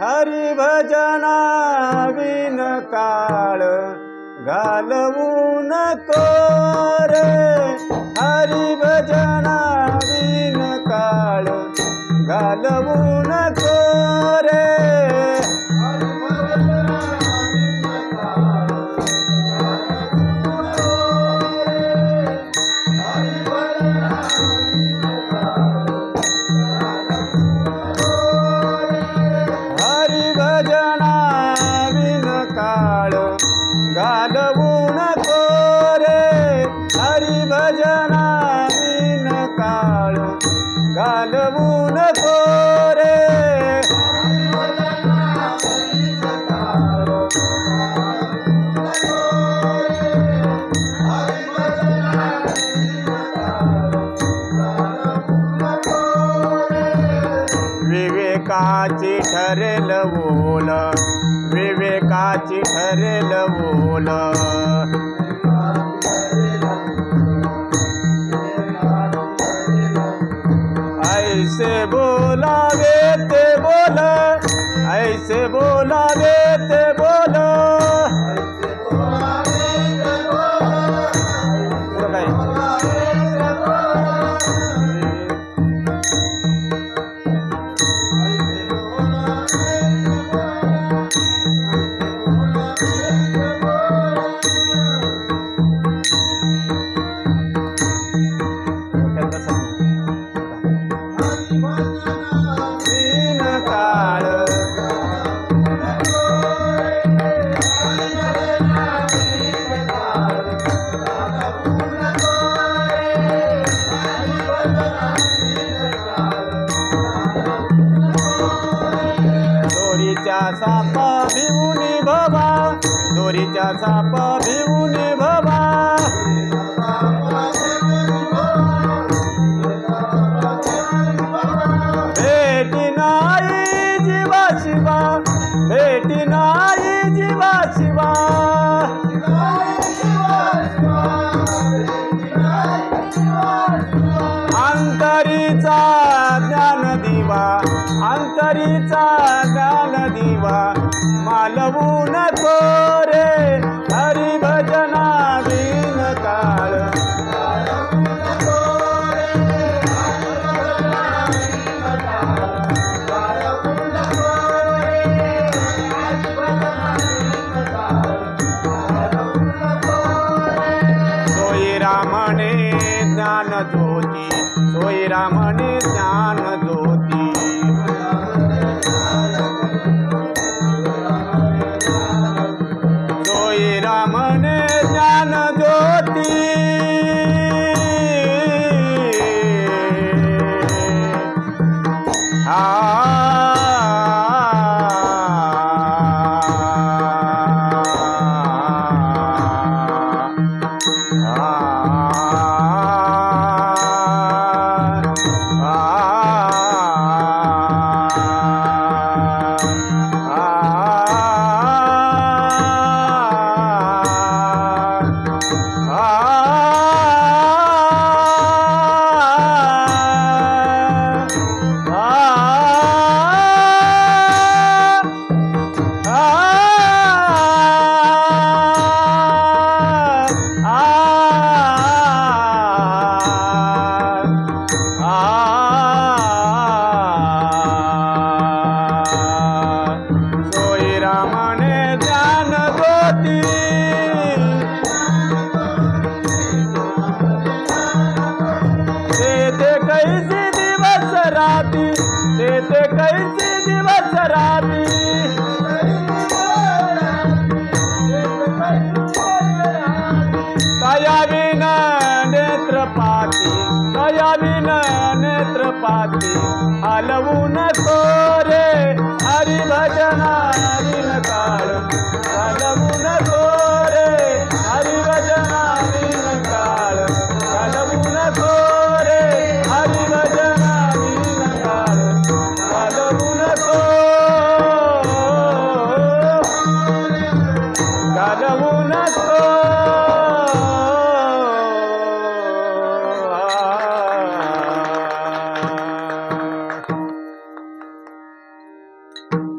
हरी भजना विन काळ घालवू नको रे. विवेकाची ठरेल बोल. विवेकाची ठरेल बोल. ऐसे बोलावे ते बोल. ऐसे बोलावे ते बोल. दोरीच्या साप भिवून भवा भेटी नाही जीवा शिवा. भेटी नाही जीवा शिवा. अंतरीचा ज्ञान दिवा. अंतरीचा ज्ञान दिवा. मालवू नको જ્ઞાન જ્યોતિ સોય રામને જ્ઞાન જ્યોતિ સોય રામને જ્ઞાન જ્યોતિ હા राती. तेथे कैसी दिवस राती कया विन नेत्रपाती कया विन नेत्रपाती. हलवू नको रे हरी भजना काळ. हलवू